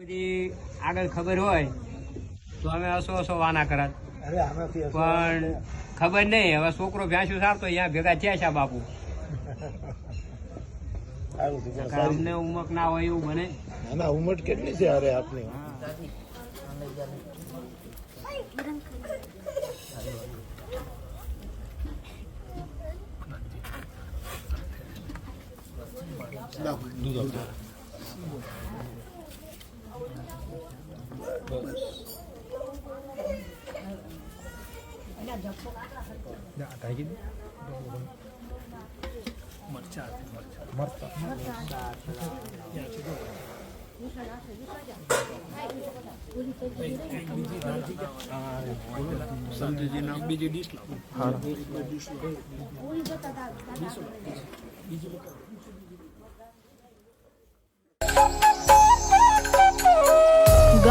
બધી આગળ ખબર હોય તો અમે અસો અસો વાના કરત. પણ ખબર નહીં હવે છોકરો ભ્યાસું સારતો અહીંયા ભેગા થયા છે બાપુ. અમને ઉમક ના હોય એવું બને. ના ઉમટ કેટલી છે અરે આપની? બીજી ડીશ લાવો બીજી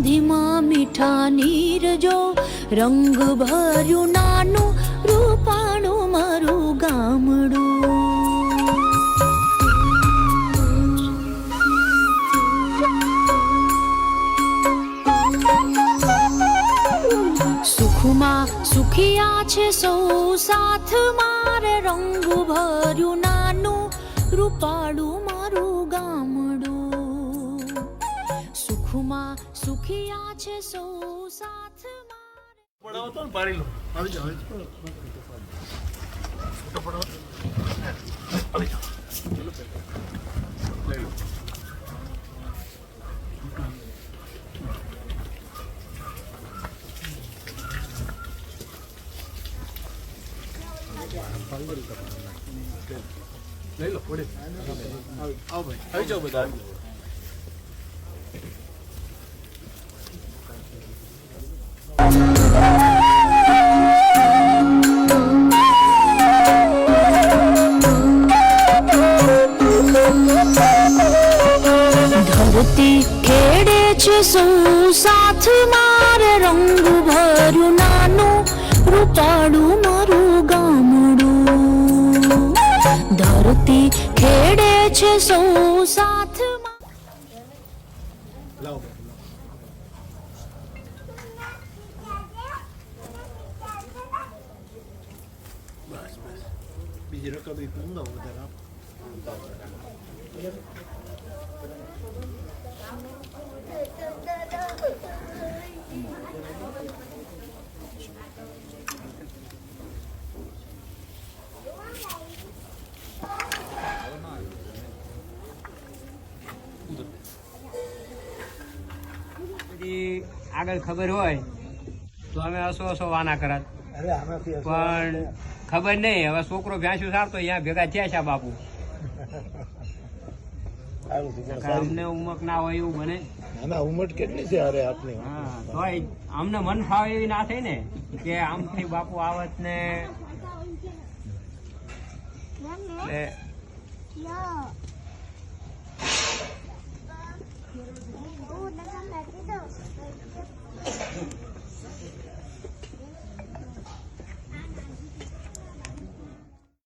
નદીમાં મીઠા નીરજો રંગ ભર્યું નાનું રૂપાળું મારું ગામડું. સુખમાં સુખિયા છે સૌ સાથ, મારે રંગ ભર્યું નાનું રૂપાળું મારું ગામડું. સુખમાં સુખિયા છે સૌ સાથ મારે ધરતી ખેડે છે સૌ સાથ મારે રંગ ભર્યું નાનું રૂપાડું મારું ગામડું ધરતી ખેડે છે સૌ સાથ બીજી રકમ પૂંદો વધારે. આગળ ખબર હોય તો અમે અસો અસો વાના કરત. પણ ખબર નહીં હવે છોકરો ભ્યાસું સારતો અહીંયા ભેગા થયા છે બાપુ. અમને ઉમક ના હોય એવું બને. ના કેટલી છે અરે આપની? અમને મન એવી ના થઈ ને કે આમથી બાપુ આવત ને એટલે